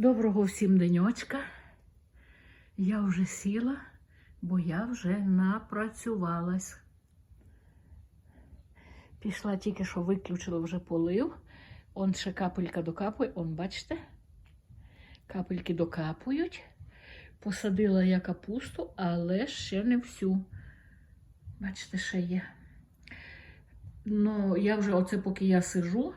Доброго всім денечка. Я вже сіла, бо я вже напрацювалась. Пішла тільки що виключила вже полив. Он ще капелька докапує. Он, бачите? Капельки докапують. Посадила я капусту, але ще не всю. Бачите, ще є. Ну, я вже оце поки я сижу,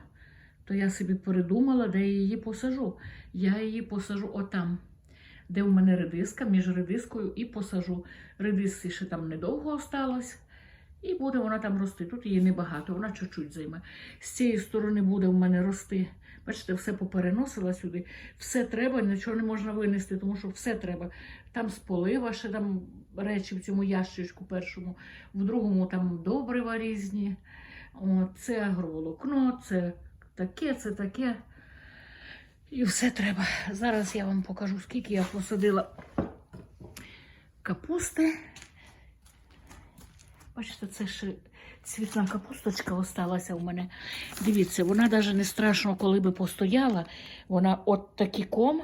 то я собі передумала, де я її посажу. Я її посажу отам, де в мене редиска, між редискою і посажу. Редиски ще там недовго осталось. І буде вона там рости. Тут її небагато, вона чуть-чуть займе. З цієї сторони буде в мене рости. Бачите, все попереносила сюди. Все треба, нічого не можна винести, тому що все треба. Там з полива, ще там речі в цьому ящичку першому, в другому там добрива різні. О, це агроволокно, це таке, це таке. І все треба. Зараз я вам покажу, скільки я посадила капусти. Бачите, це ще цвітна капусточка осталася у мене. Дивіться, вона навіть не страшно, коли би постояла. Вона от такий ком.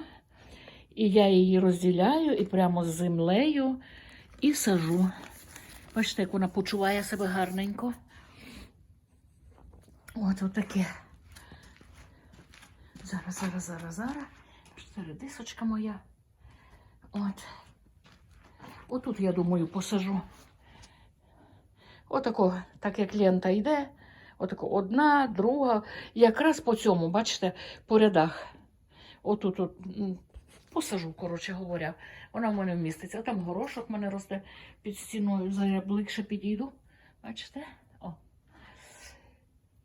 І я її розділяю і прямо з землею і сажу. Бачите, як вона почуває себе гарненько. От отаке. Зараз, зараз, зараз, зараз. Це редисочка моя. От. Отут, я думаю, посажу. Отако, так як лента йде. Отако одна, друга. Якраз по цьому, бачите, по рядах. Отут от, посажу, коротше говоря. Вона в мене вміститься. Там горошок в мене росте під стіною. Зараз я ближче підійду. Бачите? О.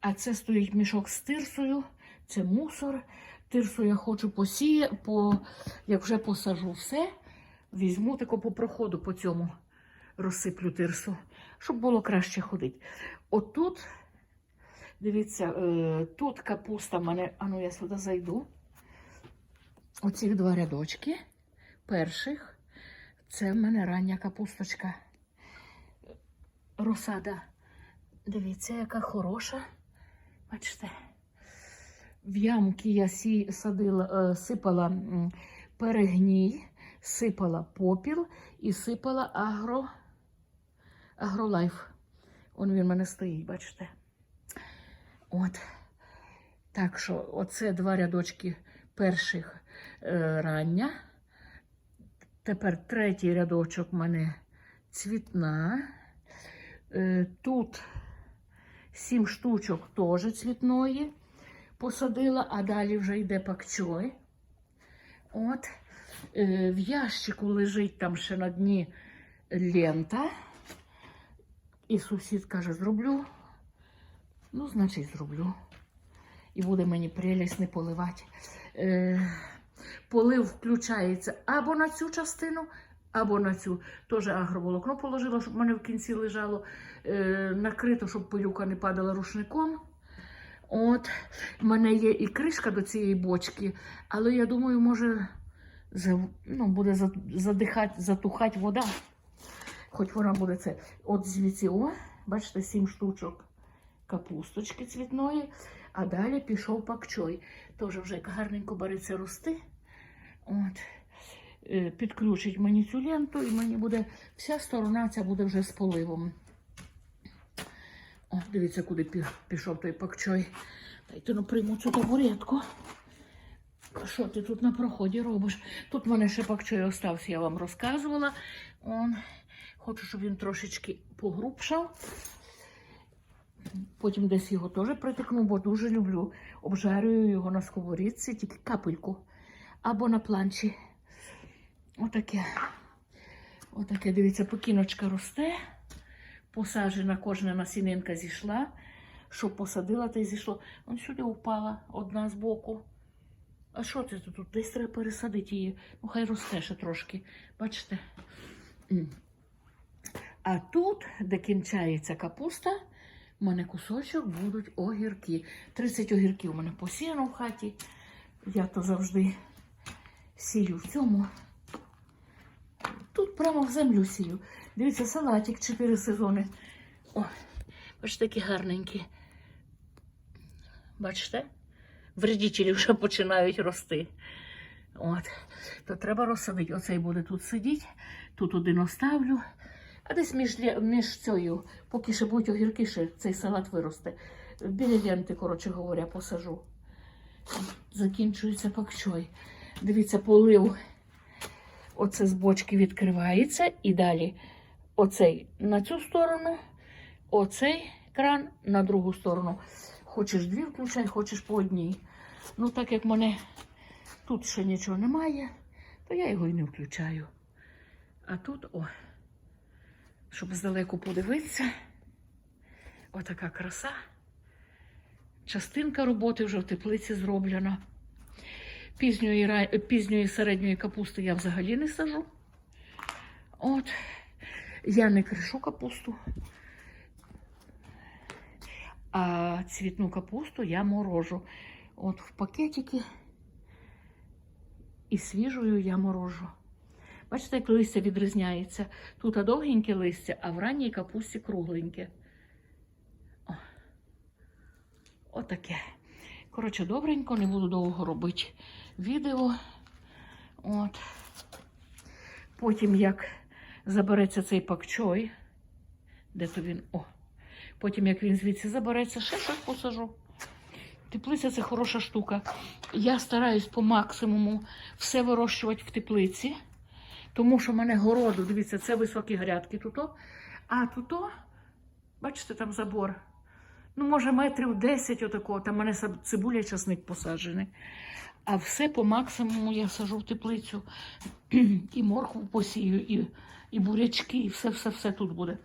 А це стоїть мішок з тирсою, це мусор. Тирсу я хочу посіяти, по, як вже посажу все, візьму тако по проходу по цьому розсиплю тирсу, щоб було краще ходити. Отут, дивіться, е, тут капуста в мене, а ну я сюди зайду. Оці два рядочки перших. Це в мене рання капусточка. Розсада. Дивіться, яка хороша. Бачите, в ямки я сі, садила, е, сипала перегній, сипала попіл і сипала агро, агролайф. Он він в мене стоїть, бачите? От. Так що, оце два рядочки перших е, рання. Тепер третій рядочок в мене цвітна. Е, тут сім штучок теж цвітної посадила, а далі вже йде пакчой. От. Е, в ящику лежить там ще на дні лента. І сусід каже, зроблю. Ну, значить, зроблю. І буде мені прелість не поливати. Е, полив включається або на цю частину, або на цю. Теж агроволокно положила, щоб в мене в кінці лежало е, накрито, щоб пилюка не падала рушником. От, в мене є і кришка до цієї бочки, але я думаю, може ну, буде задихати, затухати вода. Хоч вона буде це. От звідси, о, бачите, сім штучок капусточки цвітної, а далі пішов пакчой. Теж вже гарненько береться рости. От. Е, Підключить мені цю ленту, і мені буде вся сторона ця буде вже з поливом. О, дивіться, куди пішов той пакчой. Дайте ну прийму цю табуретку. Що ти тут на проході робиш? Тут в мене ще пакчой остався, я вам розказувала. Он. Хочу, щоб він трошечки погрубшав. Потім десь його теж притикну, бо дуже люблю. Обжарюю його на сковорідці, тільки капельку. Або на планчі. Отаке. Отаке, дивіться, покіночка росте. Посаджена кожна насінинка зійшла. Що посадила, та й зійшло. Вон сюди впала одна з боку. А що це тут? Десь треба пересадити її. Ну, хай росте ще трошки. Бачите? А тут, де кінчається капуста, у мене кусочок будуть огірки. 30 огірків у мене посіяно в хаті. Я то завжди сію в цьому. Тут прямо в землю сію. Дивіться, салатик 4 сезони. О, бачите, такі гарненькі. Бачите? Вредителі вже починають рости. От. То треба розсадити. Оцей буде тут сидіти, тут один оставлю. А десь між, між цією, поки ще будуть огірки, ще цей салат виросте. Біля ленти, коротше говоря, посажу. Закінчується пакчой. Дивіться, полив. Оце з бочки відкривається і далі оцей на цю сторону, оцей кран на другу сторону. Хочеш дві включай, хочеш по одній. Ну, так як мене тут ще нічого немає, то я його і не включаю. А тут, о, щоб здалеку подивитися, отака краса. Частинка роботи вже в теплиці зроблена. Пізньої, пізньої середньої капусти я взагалі не сажу. От. Я не кришу капусту. А цвітну капусту я морожу. От в пакетики і свіжою я морожу. Бачите, як листя відрізняється. Тут довгеньке листя, а в ранній капусті кругленьке. Отаке. Коротше, добренько, не буду довго робити відео. От. Потім, як забереться цей пакчой, де то він. О. Потім, як він звідси забереться, ще щось посажу. Теплиця це хороша штука. Я стараюсь по максимуму все вирощувати в теплиці, тому що в мене городу, дивіться, це високі грядки тут. А тут, бачите, там забор. Ну, може, метрів 10 отакого, там в мене цибуля і часник посаджений. А все по максимуму я сажу в теплицю. І моркву посію, і, і бурячки, і все-все-все тут буде.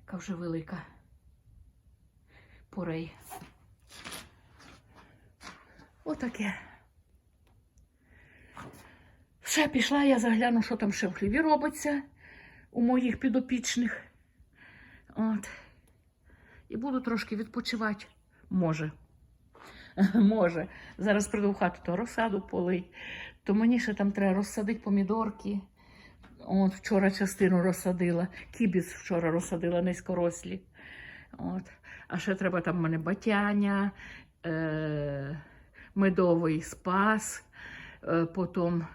Яка вже велика порей. Отаке. Все, пішла, я загляну, що там ще в хліві робиться у моїх підопічних. От. І буду трошки відпочивати. Може. Може. Зараз прийду в хату, то розсаду полий. То мені ще там треба розсадити помідорки. От вчора частину розсадила. Кібіс вчора розсадила низькорослі. От. А ще треба там в мене батяня, е- медовий спас, е- потім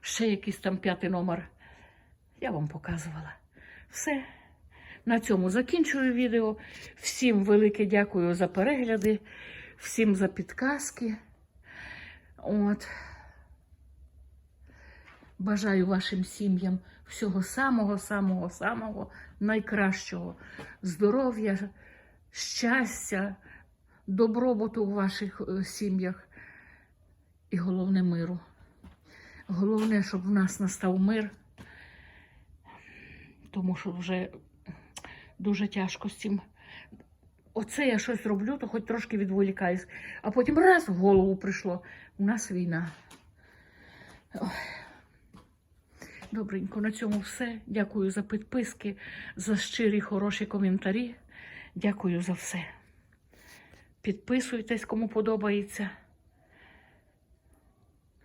ще якийсь там п'ятий номер. Я вам показувала. Все. На цьому закінчую відео. Всім велике дякую за перегляди, всім за підказки. От. Бажаю вашим сім'ям всього самого, самого, самого найкращого. Здоров'я, щастя, добробуту у ваших е, сім'ях і головне миру. Головне, щоб в нас настав мир, тому що вже дуже тяжко з цим. Оце я щось роблю, то хоч трошки відволікаюсь, а потім раз в голову прийшло. У нас війна. Добренько, на цьому все. Дякую за підписки, за щирі хороші коментарі. Дякую за все. Підписуйтесь, кому подобається.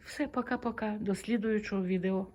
Все, пока-пока. До слідуючого відео.